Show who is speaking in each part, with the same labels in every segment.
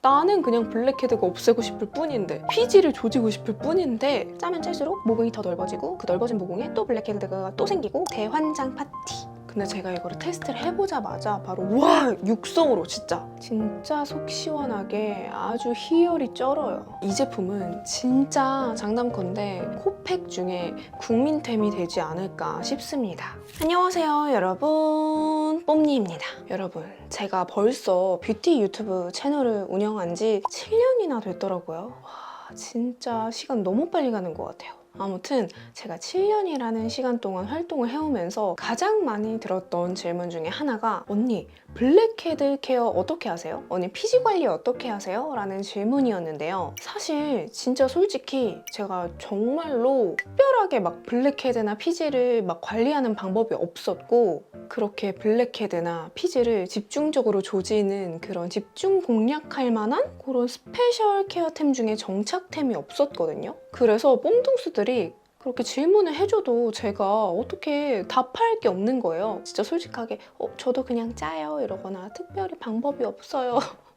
Speaker 1: 나는 그냥 블랙헤드가 없애고 싶을 뿐인데 피지를 조지고 싶을 뿐인데 짜면 짤수록 모공이 더 넓어지고 그 넓어진 모공에 또 블랙헤드가 또 생기고 대환장 파티 근데 제가 이거를 테스트를 해보자마자 바로 와! 육성으로 진짜. 진짜 속 시원하게 아주 희열이 쩔어요. 이 제품은 진짜 장담컨대 코팩 중에 국민템이 되지 않을까 싶습니다. 안녕하세요 여러분. 뽐니입니다. 여러분 제가 벌써 뷰티 유튜브 채널을 운영한 지 7년이나 됐더라고요. 와 진짜 시간 너무 빨리 가는 것 같아요 아무튼 제가 7년이라는 시간 동안 활동을 해오면서 가장 많이 들었던 질문 중에 하나가 언니 블랙헤드 케어 어떻게 하세요? 언니 피지 관리 어떻게 하세요? 라는 질문이었는데요. 사실 진짜 솔직히 제가 정말로 특별하게 막 블랙헤드나 피지를 막 관리하는 방법이 없었고 그렇게 블랙헤드나 피지를 집중적으로 조지는 그런 집중 공략할 만한 그런 스페셜 케어템 중에 정착템이 없었거든요. 그래서 뽕둥수들이 그렇게 질문을 해줘도 제가 어떻게 답할 게 없는 거예요. 진짜 솔직하게 어, 저도 그냥 짜요 이러거나 특별히 방법이 없어요.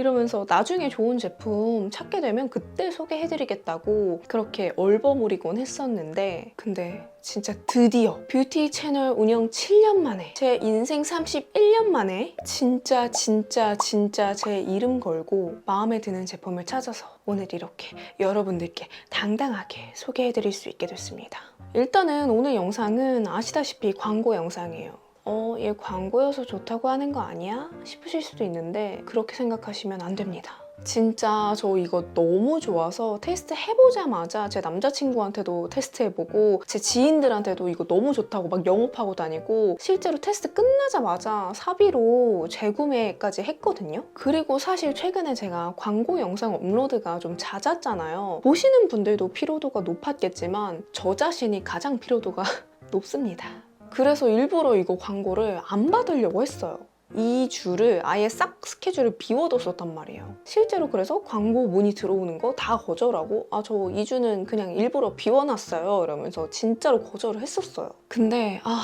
Speaker 1: 이러면서 나중에 좋은 제품 찾게 되면 그때 소개해드리겠다고 그렇게 얼버무리곤 했었는데 근데 진짜 드디어 뷰티 채널 운영 7년 만에 제 인생 31년 만에 진짜 진짜 진짜 제 이름 걸고 마음에 드는 제품을 찾아서 오늘 이렇게 여러분들께 당당하게 소개해드릴 수 있게 됐습니다. 일단은 오늘 영상은 아시다시피 광고 영상이에요. 어, 얘 광고여서 좋다고 하는 거 아니야? 싶으실 수도 있는데 그렇게 생각하시면 안 됩니다. 진짜 저 이거 너무 좋아서 테스트 해보자마자 제 남자친구한테도 테스트해보고 제 지인들한테도 이거 너무 좋다고 막 영업하고 다니고 실제로 테스트 끝나자마자 사비로 재구매까지 했거든요. 그리고 사실 최근에 제가 광고 영상 업로드가 좀 잦았잖아요. 보시는 분들도 피로도가 높았겠지만 저 자신이 가장 피로도가 높습니다. 그래서 일부러 이거 광고를 안 받으려고 했어요. 이 주를 아예 싹 스케줄을 비워뒀었단 말이에요. 실제로 그래서 광고 문의 들어오는 거 다 거절하고 아저 2주는 그냥 일부러 비워놨어요 이러면서 진짜로 거절을 했었어요. 근데 아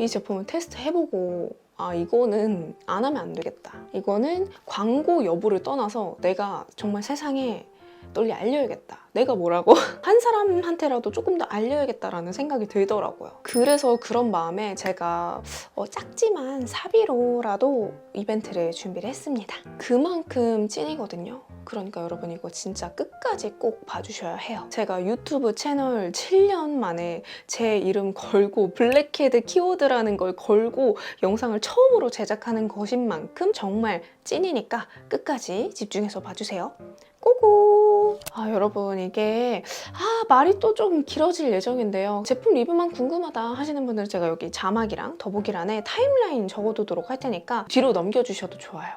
Speaker 1: 이 제품을 테스트 해보고 아 이거는 안 하면 안 되겠다. 이거는 광고 여부를 떠나서 내가 정말 세상에 널리 알려야겠다. 내가 뭐라고? 한 사람한테라도 조금 더 알려야겠다라는 생각이 들더라고요. 그래서 그런 마음에 제가 어, 작지만 사비로라도 이벤트를 준비를 했습니다. 그만큼 찐이거든요. 그러니까 여러분 이거 진짜 끝까지 꼭 봐주셔야 해요. 제가 유튜브 채널 7년 만에 제 이름 걸고 블랙헤드 키워드라는 걸 걸고 영상을 처음으로 제작하는 것인 만큼 정말 찐이니까 끝까지 집중해서 봐주세요. 고고! 아, 여러분, 이게, 아, 말이 또 좀 길어질 예정인데요. 제품 리뷰만 궁금하다 하시는 분들은 제가 여기 자막이랑 더보기란에 타임라인 적어두도록 할 테니까 뒤로 넘겨주셔도 좋아요.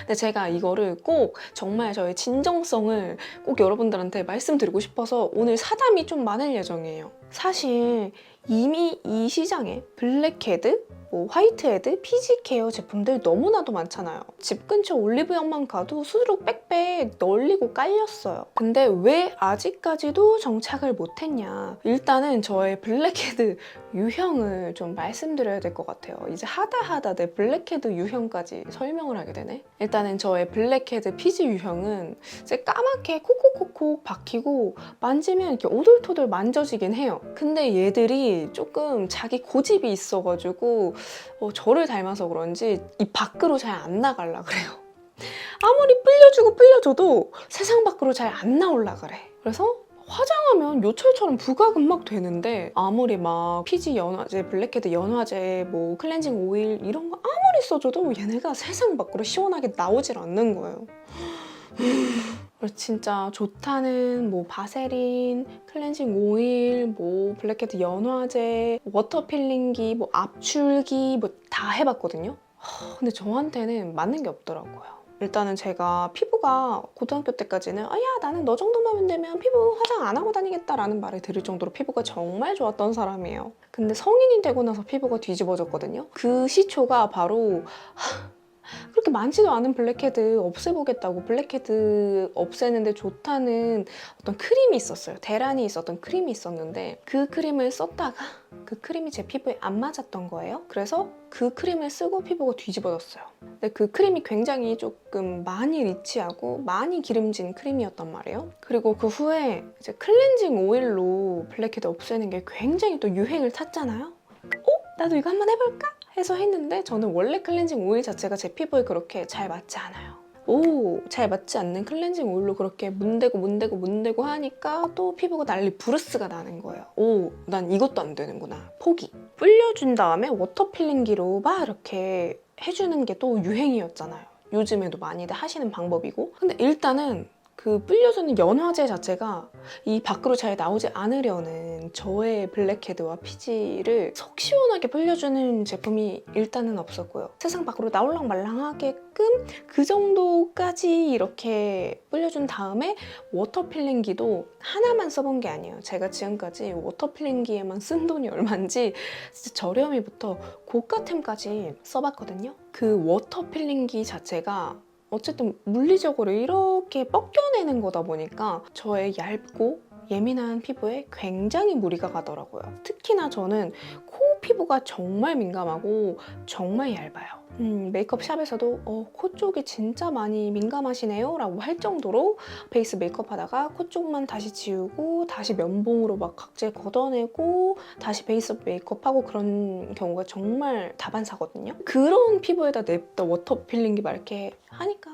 Speaker 1: 근데 제가 이거를 꼭 정말 저의 진정성을 꼭 여러분들한테 말씀드리고 싶어서 오늘 사담이 좀 많을 예정이에요. 사실 이미 이 시장에 블랙헤드, 뭐 화이트헤드, 피지 케어 제품들 너무나도 많잖아요. 집 근처 올리브영만 가도 수두룩 빽빽 널리고 깔렸어요. 근데 왜 아직까지도 정착을 못했냐? 일단은 저의 블랙헤드 유형을 좀 말씀드려야 될 것 같아요. 이제 하다 하다 내 블랙헤드 유형까지 설명을 하게 되네. 일단은 저의 블랙헤드 피지 유형은 이제 까맣게 콕콕콕콕 박히고 만지면 이렇게 오돌토돌 만져지긴 해요. 근데 얘들이 조금 자기 고집이 있어가지고 어, 저를 닮아서 그런지 이 밖으로 잘 안 나갈라 그래요. 아무리 불려주고 불려줘도 세상 밖으로 잘 안 나올라 그래. 그래서 화장하면 요철처럼 부각은 막 되는데 아무리 막 피지 연화제, 블랙헤드 연화제, 뭐 클렌징 오일 이런 거 아무리 써줘도 얘네가 세상 밖으로 시원하게 나오질 않는 거예요. 진짜 좋다는 뭐 바세린, 클렌징 오일, 뭐 블랙헤드 연화제, 워터 필링기, 뭐 압출기 뭐 다 해봤거든요. 하, 근데 저한테는 맞는 게 없더라고요. 일단은 제가 피부가 고등학교 때까지는 아야 나는 너 정도만 되면 피부 화장 안 하고 다니겠다라는 말을 들을 정도로 피부가 정말 좋았던 사람이에요. 근데 성인이 되고 나서 피부가 뒤집어졌거든요. 그 시초가 바로 하, 그렇게 많지도 않은 블랙헤드 없애보겠다고 블랙헤드 없애는데 좋다는 어떤 크림이 있었어요. 대란이 있었던 크림이 있었는데 그 크림을 썼다가 그 크림이 제 피부에 안 맞았던 거예요. 그래서 그 크림을 쓰고 피부가 뒤집어졌어요. 근데 그 크림이 굉장히 조금 많이 리치하고 많이 기름진 크림이었단 말이에요. 그리고 그 후에 이제 클렌징 오일로 블랙헤드 없애는 게 굉장히 또 유행을 탔잖아요. 어? 나도 이거 한번 해볼까? 해서 했는데 저는 원래 클렌징 오일 자체가 제 피부에 그렇게 잘 맞지 않아요. 오, 잘 맞지 않는 클렌징 오일로 그렇게 문대고 문대고 문대고 하니까 또 피부가 난리 브루스가 나는 거예요. 오, 난 이것도 안 되는구나. 포기. 불려준 다음에 워터 필링기로 막 이렇게 해주는 게 또 유행이었잖아요. 요즘에도 많이들 하시는 방법이고. 근데 일단은 그 불려주는 연화제 자체가 이 밖으로 잘 나오지 않으려는 저의 블랙헤드와 피지를 속 시원하게 불려주는 제품이 일단은 없었고요. 세상 밖으로 나올랑 말랑하게끔 그 정도까지 이렇게 불려준 다음에 워터 필링기도 하나만 써본 게 아니에요. 제가 지금까지 워터 필링기에만 쓴 돈이 얼마인지 진짜 저렴이부터 고가템까지 써봤거든요. 그 워터 필링기 자체가 어쨌든 물리적으로 이렇게 뻗겨내는 거다 보니까 저의 얇고 예민한 피부에 굉장히 무리가 가더라고요. 특히나 저는 코 피부가 정말 민감하고 정말 얇아요. 음, 메이크업 샵에서도 어, 코 쪽이 진짜 많이 민감하시네요 라고 할 정도로 베이스 메이크업 하다가 코 쪽만 다시 지우고 다시 면봉으로 막 각질 걷어내고 다시 베이스 메이크업 하고 그런 경우가 정말 다반사거든요. 그런 피부에다 냅다 워터 필링기 막 이렇게 하니까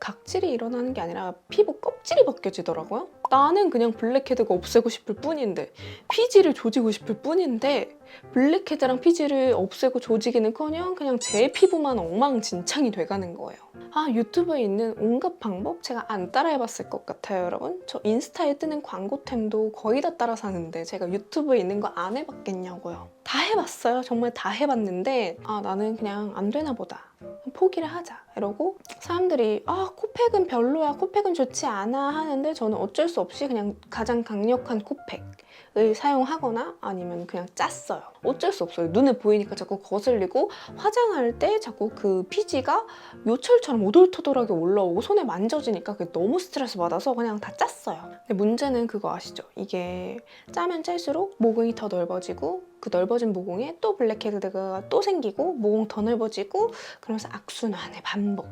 Speaker 1: 각질이 일어나는 게 아니라 피부 껍질이 벗겨지더라고요. 나는 그냥 블랙헤드가 없애고 싶을 뿐인데 피지를 조지고 싶을 뿐인데 블랙헤드랑 피지를 없애고 조지기는커녕 그냥 제 피부만 엉망진창이 돼가는 거예요. 아 유튜브에 있는 온갖 방법 제가 안 따라해봤을 것 같아요, 여러분. 저 인스타에 뜨는 광고템도 거의 다 따라 사는데 제가 유튜브에 있는 거 안 해봤겠냐고요. 다 해봤어요. 정말 다 해봤는데 아 나는 그냥 안 되나 보다. 포기를 하자 이러고 사람들이 아 코팩은 별로야 코팩은 좋지 않아 하는데 저는 어쩔 수 없이 그냥 가장 강력한 코팩을 사용하거나 아니면 그냥 짰어요 어쩔 수 없어요 눈에 보이니까 자꾸 거슬리고 화장할 때 자꾸 그 피지가 요철처럼 오돌토돌하게 올라오고 손에 만져지니까 그게 너무 스트레스 받아서 그냥 다 짰어요 근데 문제는 그거 아시죠 이게 짜면 짤수록 모공이 더 넓어지고 그 넓어진 모공에 또 블랙헤드가 또 생기고 모공 더 넓어지고 그러면서 악순환의 반복.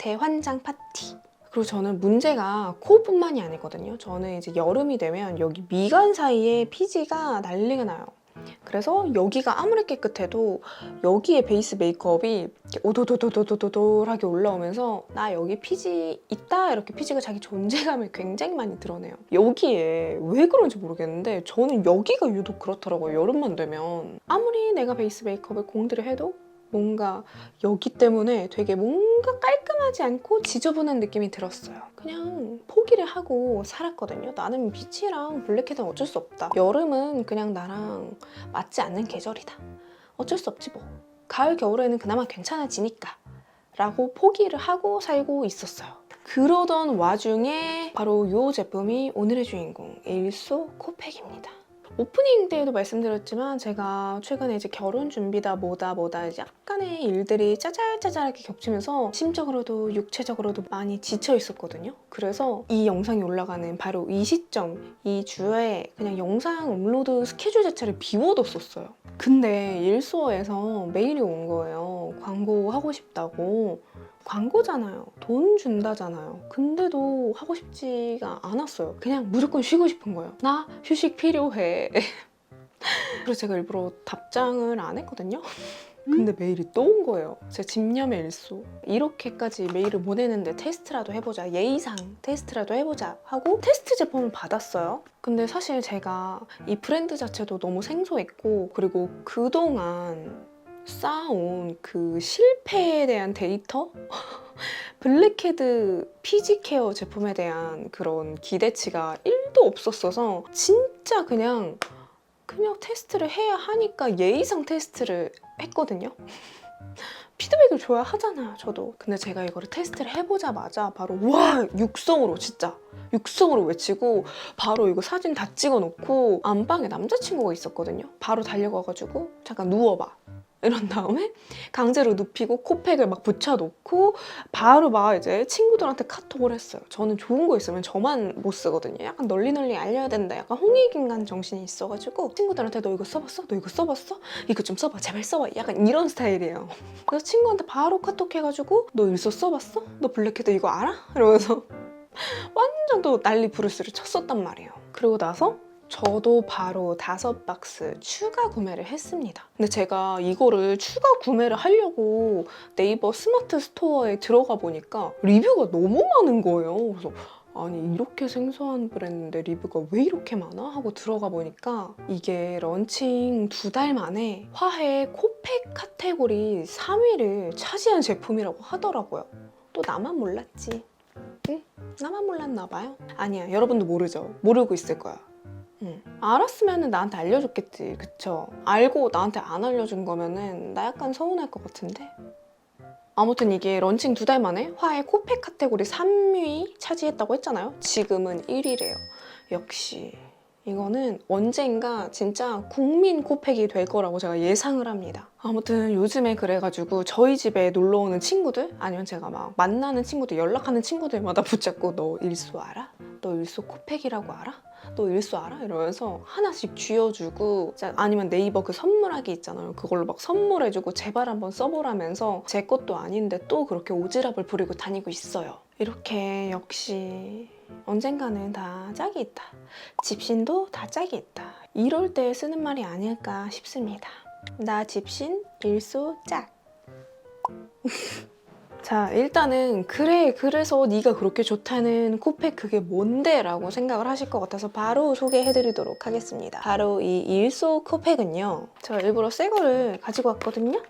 Speaker 1: 대환장 파티. 그리고 저는 문제가 코뿐만이 아니거든요. 저는 이제 여름이 되면 여기 미간 사이에 피지가 난리가 나요. 그래서 여기가 아무리 깨끗해도 여기에 베이스 메이크업이 오도도도도도도도하게 올라오면서 나 여기 피지 있다 이렇게 피지가 자기 존재감을 굉장히 많이 드러내요. 여기에 왜 그런지 모르겠는데 저는 여기가 유독 그렇더라고요. 여름만 되면 아무리 내가 베이스 메이크업을 공들여 해도 뭔가 여기 때문에 되게 뭔가 깔끔하지 않고 지저분한 느낌이 들었어요. 그냥 포기를 하고 살았거든요. 나는 피치랑 블랙헤드는 어쩔 수 없다. 여름은 그냥 나랑 맞지 않는 계절이다. 어쩔 수 없지 뭐. 가을, 겨울에는 그나마 괜찮아지니까. 라고 포기를 하고 살고 있었어요. 그러던 와중에 바로 이 제품이 오늘의 주인공 일소 코팩입니다. 오프닝 때에도 말씀드렸지만 제가 최근에 이제 결혼 준비다 뭐다 뭐다 이제 약간의 일들이 짜잘짜잘하게 겹치면서 심적으로도 육체적으로도 많이 지쳐 있었거든요. 그래서 이 영상이 올라가는 바로 이 시점, 이 주에 그냥 영상 업로드 스케줄 자체를 비워뒀었어요. 근데 일소에서 메일이 온 거예요. 광고 하고 싶다고. 광고잖아요. 돈 준다잖아요. 근데도 하고 싶지가 않았어요. 그냥 무조건 쉬고 싶은 거예요. 나 휴식 필요해. 그래서 제가 일부러 답장을 안 했거든요. 근데 메일이 또 온 거예요. 제 집념의 일소. 이렇게까지 메일을 보내는데 테스트라도 해보자. 예의상 테스트라도 해보자 하고 테스트 제품을 받았어요. 근데 사실 제가 이 브랜드 자체도 너무 생소했고 그리고 그동안 쌓아온 그 실패에 대한 데이터? 블랙헤드 피지 케어 제품에 대한 그런 기대치가 1도 없었어서 진짜 그냥 그냥 테스트를 해야 하니까 예의상 테스트를 했거든요. 피드백을 줘야 하잖아요, 저도. 근데 제가 이거를 테스트를 해보자마자 바로 와 육성으로 진짜 육성으로 외치고 바로 이거 사진 다 찍어놓고 안방에 남자친구가 있었거든요. 바로 달려가가지고 잠깐 누워봐. 이런 다음에 강제로 눕히고 코팩을 막 붙여놓고 바로 막 이제 친구들한테 카톡을 했어요. 저는 좋은 거 있으면 저만 못 쓰거든요. 약간 널리 널리 알려야 된다. 약간 홍익인간 정신이 있어가지고 친구들한테 너 이거 써봤어? 너 이거 써봤어? 이거 좀 써봐. 제발 써봐. 약간 이런 스타일이에요. 그래서 친구한테 바로 카톡 해가지고 너 일소 써봤어? 너 블랙헤드 이거 알아? 이러면서 완전 또 난리 부르스를 쳤었단 말이에요. 그리고 나서 저도 바로 다섯 박스 추가 구매를 했습니다. 근데 제가 이거를 추가 구매를 하려고 네이버 스마트 스토어에 들어가 보니까 리뷰가 너무 많은 거예요. 그래서 아니 이렇게 생소한 브랜드인데 리뷰가 왜 이렇게 많아? 하고 들어가 보니까 이게 런칭 두 달 만에 화해 코팩 카테고리 3위를 차지한 제품이라고 하더라고요. 또 나만 몰랐지. 응? 나만 몰랐나 봐요. 아니야, 여러분도 모르죠. 모르고 있을 거야. 응. 알았으면 나한테 알려줬겠지, 그쵸? 알고 나한테 안 알려준 거면은 나 약간 서운할 것 같은데? 아무튼 이게 런칭 두 달 만에 화해 코팩 카테고리 3위 차지했다고 했잖아요. 지금은 1위래요. 역시 이거는 언젠가 진짜 국민 코팩이 될 거라고 제가 예상을 합니다. 아무튼 요즘에 그래가지고 저희 집에 놀러 오는 친구들 아니면 제가 막 만나는 친구들 연락하는 친구들마다 붙잡고 너 일소 알아? 너 일소 코팩이라고 알아? 너 일소 알아? 이러면서 하나씩 쥐어주고 아니면 네이버 그 선물하기 있잖아요. 그걸로 막 선물해주고 제발 한번 써보라면서 제 것도 아닌데 또 그렇게 오지랖을 부리고 다니고 있어요. 이렇게 역시 언젠가는 다 짝이 있다. 집신도 다 짝이 있다. 이럴 때 쓰는 말이 아닐까 싶습니다. 나 집신 일소 짝. 자 일단은 그래 그래서 네가 그렇게 좋다는 코팩 그게 뭔데? 라고 생각을 하실 것 같아서 바로 소개해 드리도록 하겠습니다 바로 이 일소 코팩은요 제가 일부러 새 거를 가지고 왔거든요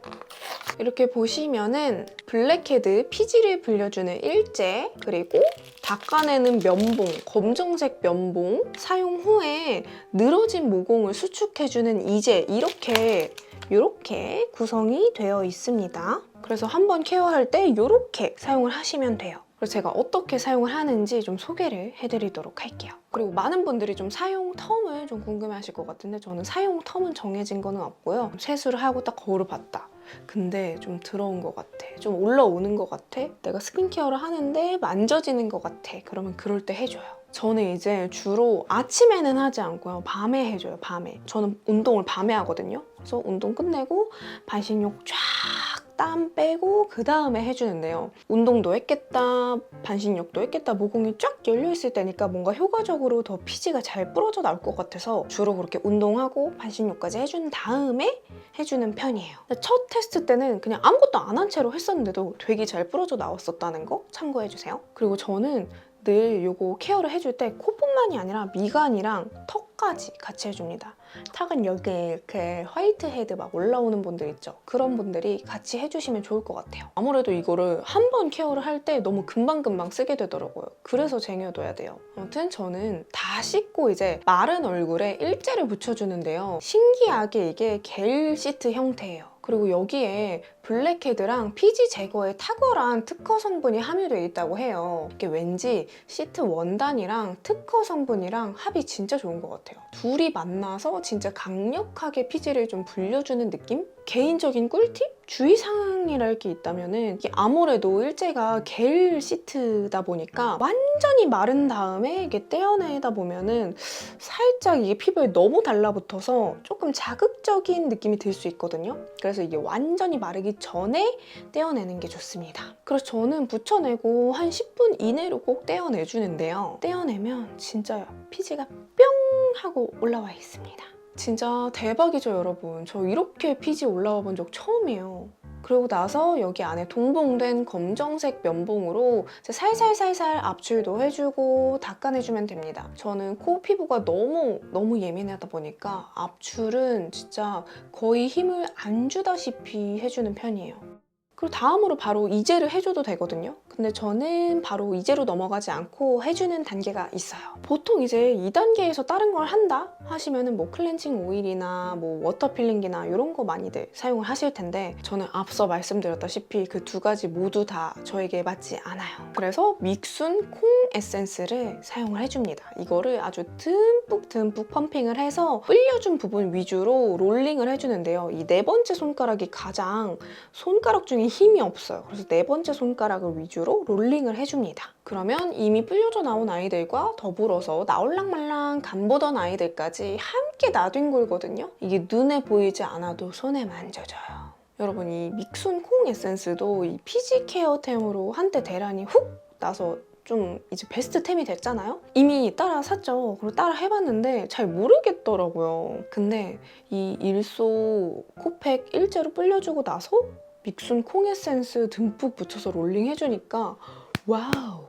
Speaker 1: 이렇게 보시면은 블랙헤드 피지를 불려주는 일제 그리고 닦아내는 면봉 검정색 면봉 사용 후에 늘어진 모공을 수축해주는 이제 이렇게 이렇게 구성이 되어 있습니다. 그래서 한번 케어할 때 이렇게 사용을 하시면 돼요. 그래서 제가 어떻게 사용을 하는지 좀 소개를 해드리도록 할게요. 그리고 많은 분들이 좀 사용 텀을 좀 궁금해하실 것 같은데 저는 사용 텀은 정해진 거는 없고요. 세수를 하고 딱 거울을 봤다. 근데 좀 더러운 것 같아. 좀 올라오는 것 같아. 내가 스킨케어를 하는데 만져지는 것 같아. 그러면 그럴 때 해줘요. 저는 이제 주로 아침에는 하지 않고요. 밤에 해줘요, 밤에. 저는 운동을 밤에 하거든요. 그래서 운동 끝내고 반신욕 쫙 땀 빼고 그 다음에 해주는데요. 운동도 했겠다, 반신욕도 했겠다, 모공이 쫙 열려있을 때니까 뭔가 효과적으로 더 피지가 잘 부러져 나올 것 같아서 주로 그렇게 운동하고 반신욕까지 해준 다음에 해주는 편이에요. 첫 테스트 때는 그냥 아무것도 안 한 채로 했었는데도 되게 잘 부러져 나왔었다는 거 참고해주세요. 그리고 저는 늘 요거 케어를 해줄 때 코뿐만이 아니라 미간이랑 턱까지 같이 해줍니다. 턱은 여기 이렇게 화이트 헤드 막 올라오는 분들 있죠. 그런 분들이 같이 해주시면 좋을 것 같아요. 아무래도 이거를 한 번 케어를 할 때 너무 금방금방 쓰게 되더라고요. 그래서 쟁여둬야 돼요. 아무튼 저는 다 씻고 이제 마른 얼굴에 일제를 붙여주는데요. 신기하게 이게 겔 시트 형태예요. 그리고 여기에 블랙헤드랑 피지 제거에 탁월한 특허 성분이 함유되어 있다고 해요. 이게 왠지 시트 원단이랑 특허 성분이랑 합이 진짜 좋은 것 같아요. 둘이 만나서 진짜 강력하게 피지를 좀 불려주는 느낌? 개인적인 꿀팁? 주의사항이랄 게 있다면은 아무래도 일제가 겔 시트다 보니까 완전히 마른 다음에 이게 떼어내다 보면은 살짝 이게 피부에 너무 달라붙어서 조금 자극적인 느낌이 들 수 있거든요. 그래서 이게 완전히 마르기 전에 떼어내는 게 좋습니다. 그래서 저는 붙여내고 한 10분 이내로 꼭 떼어내주는데요. 떼어내면 진짜 피지가 뿅 하고 올라와 있습니다. 진짜 대박이죠, 여러분. 저 이렇게 피지 올라와 본 적 처음이에요. 그리고 나서 여기 안에 동봉된 검정색 면봉으로 살살살살 압출도 해주고 닦아내주면 됩니다. 저는 코 피부가 너무 너무 예민하다 보니까 압출은 진짜 거의 힘을 안 주다시피 해주는 편이에요. 그리고 다음으로 바로 이제를 해줘도 되거든요. 근데 저는 바로 이제로 넘어가지 않고 해주는 단계가 있어요. 보통 이제 2단계에서 다른 걸 한다 하시면은 뭐 클렌징 오일이나 뭐 워터 필링기나 이런 거 많이들 사용을 하실 텐데 저는 앞서 말씀드렸다시피 그 두 가지 모두 다 저에게 맞지 않아요. 그래서 믹순 콩 에센스를 사용을 해줍니다. 이거를 아주 듬뿍 듬뿍 펌핑을 해서 불려준 부분 위주로 롤링을 해주는데요. 이 네 번째 손가락이 가장 손가락 중에 힘이 없어요. 그래서 네 번째 손가락을 위주로 롤링을 해줍니다. 그러면 이미 불려져 나온 아이들과 더불어서 나올랑말랑 간보던 아이들까지 함께 나뒹굴거든요. 이게 눈에 보이지 않아도 손에 만져져요. 여러분 이 믹순 콩 에센스도 이 피지 케어템으로 한때 대란이 훅 나서 좀 이제 베스트템이 됐잖아요? 이미 따라 샀죠. 그리고 따라 해봤는데 잘 모르겠더라고요. 근데 이 일소 코팩 일제로 불려주고 나서 믹순 콩 에센스 듬뿍 붙여서 롤링 해주니까 와우!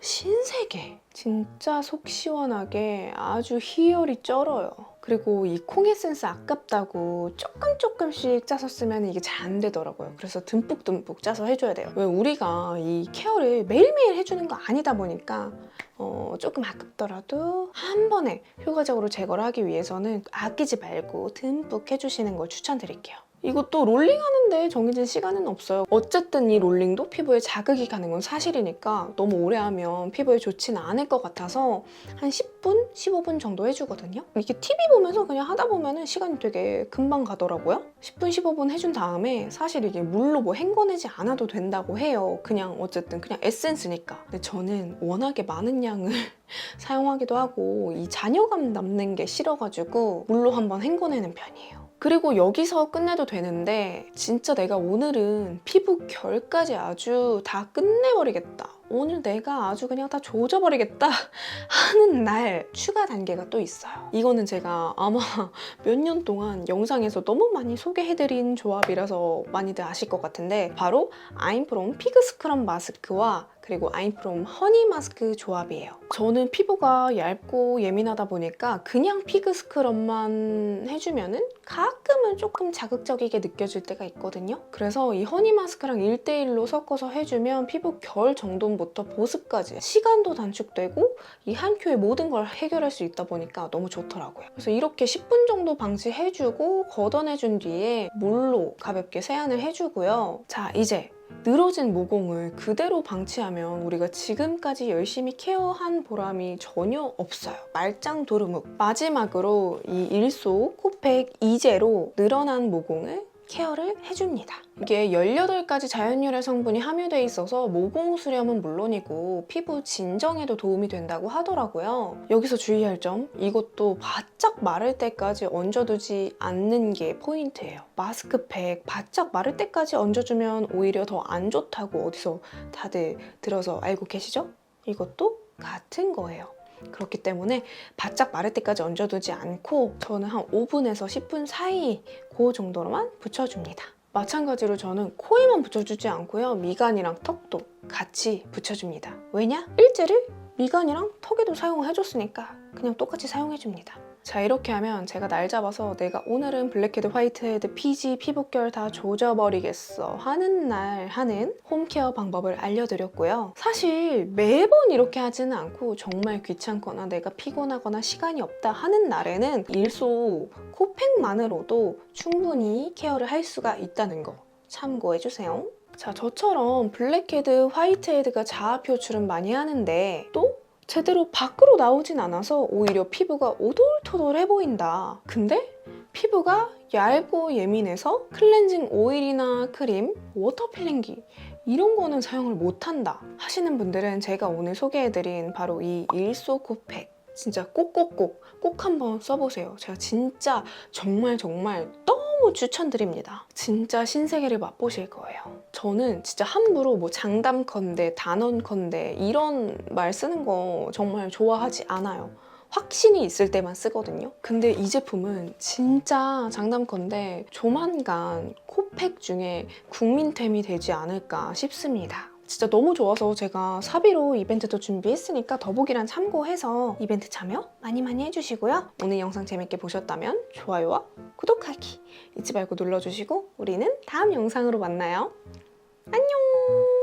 Speaker 1: 신세계! 진짜 속 시원하게 아주 희열이 쩔어요. 그리고 이 콩 에센스 아깝다고 조금 조금씩 짜서 쓰면 이게 잘 안 되더라고요. 그래서 듬뿍듬뿍 짜서 해줘야 돼요. 왜 우리가 이 케어를 매일매일 해주는 거 아니다 보니까 어, 조금 아깝더라도 한 번에 효과적으로 제거를 하기 위해서는 아끼지 말고 듬뿍 해주시는 걸 추천드릴게요. 이것도 롤링하는데 정해진 시간은 없어요. 어쨌든 이 롤링도 피부에 자극이 가는 건 사실이니까 너무 오래 하면 피부에 좋지는 않을 것 같아서 한 10분, 15분 정도 해주거든요. 이게 TV 보면서 그냥 하다 보면 시간이 되게 금방 가더라고요. 10분, 15분 해준 다음에 사실 이게 물로 뭐 헹궈내지 않아도 된다고 해요. 그냥 어쨌든 그냥 에센스니까. 근데 저는 워낙에 많은 양을 사용하기도 하고 이 잔여감 남는 게 싫어가지고 물로 한번 헹궈내는 편이에요. 그리고 여기서 끝내도 되는데 진짜 내가 오늘은 피부 결까지 아주 다 끝내버리겠다. 오늘 내가 아주 그냥 다 조져버리겠다 하는 날 추가 단계가 또 있어요. 이거는 제가 아마 몇 년 동안 영상에서 너무 많이 소개해드린 조합이라서 많이들 아실 것 같은데 바로 아임프롬 피그 스크럽 마스크와 그리고 아임프롬 허니 마스크 조합이에요. 저는 피부가 얇고 예민하다 보니까 그냥 피그 스크럽만 해주면은 가끔은 조금 자극적이게 느껴질 때가 있거든요. 그래서 이 허니 마스크랑 1대1로 섞어서 해주면 피부 결 정돈부터 보습까지 시간도 단축되고 이 한 큐에 모든 걸 해결할 수 있다 보니까 너무 좋더라고요. 그래서 이렇게 10분 정도 방치해주고 걷어내준 뒤에 물로 가볍게 세안을 해주고요. 자, 이제 늘어진 모공을 그대로 방치하면 우리가 지금까지 열심히 케어한 보람이 전혀 없어요. 말짱 도루묵. 마지막으로 이 일소 코팩 이제로 늘어난 모공을 케어를 해줍니다. 이게 18가지 자연유래 성분이 함유돼 있어서 모공 수렴은 물론이고 피부 진정에도 도움이 된다고 하더라고요. 여기서 주의할 점, 이것도 바짝 마를 때까지 얹어두지 않는 게 포인트예요. 마스크팩 바짝 마를 때까지 얹어주면 오히려 더 안 좋다고 어디서 다들 들어서 알고 계시죠? 이것도 같은 거예요. 그렇기 때문에 바짝 마를 때까지 얹어두지 않고 저는 한 5분에서 10분 사이 그 정도로만 붙여줍니다. 마찬가지로 저는 코에만 붙여주지 않고요. 미간이랑 턱도 같이 붙여줍니다. 왜냐? 일제를 미간이랑 턱에도 사용을 해줬으니까 그냥 똑같이 사용해줍니다. 자 이렇게 하면 제가 날 잡아서 내가 오늘은 블랙헤드, 화이트헤드, 피지, 피부결 다 조져버리겠어 하는 날 하는 홈케어 방법을 알려드렸고요. 사실 매번 이렇게 하지는 않고 정말 귀찮거나 내가 피곤하거나 시간이 없다 하는 날에는 일소 코팩만으로도 충분히 케어를 할 수가 있다는 거 참고해주세요. 자 저처럼 블랙헤드, 화이트헤드가 자아 표출은 많이 하는데 또 제대로 밖으로 나오진 않아서 오히려 피부가 오돌토돌해 보인다. 근데 피부가 얇고 예민해서 클렌징 오일이나 크림, 워터 필링기 이런 거는 사용을 못한다 하시는 분들은 제가 오늘 소개해드린 바로 이 일소 코팩 진짜 꼭꼭꼭 꼭 한번 써보세요. 제가 진짜 정말 정말 너무 추천드립니다. 진짜 신세계를 맛보실 거예요. 저는 진짜 함부로 뭐 장담컨대, 단언컨대 이런 말 쓰는 거 정말 좋아하지 않아요. 확신이 있을 때만 쓰거든요. 근데 이 제품은 진짜 장담컨대 조만간 코팩 중에 국민템이 되지 않을까 싶습니다. 진짜 너무 좋아서 제가 사비로 이벤트도 준비했으니까 더보기란 참고해서 이벤트 참여 많이 많이 해주시고요. 오늘 영상 재밌게 보셨다면 좋아요와 구독하기 잊지 말고 눌러주시고 우리는 다음 영상으로 만나요. 안녕!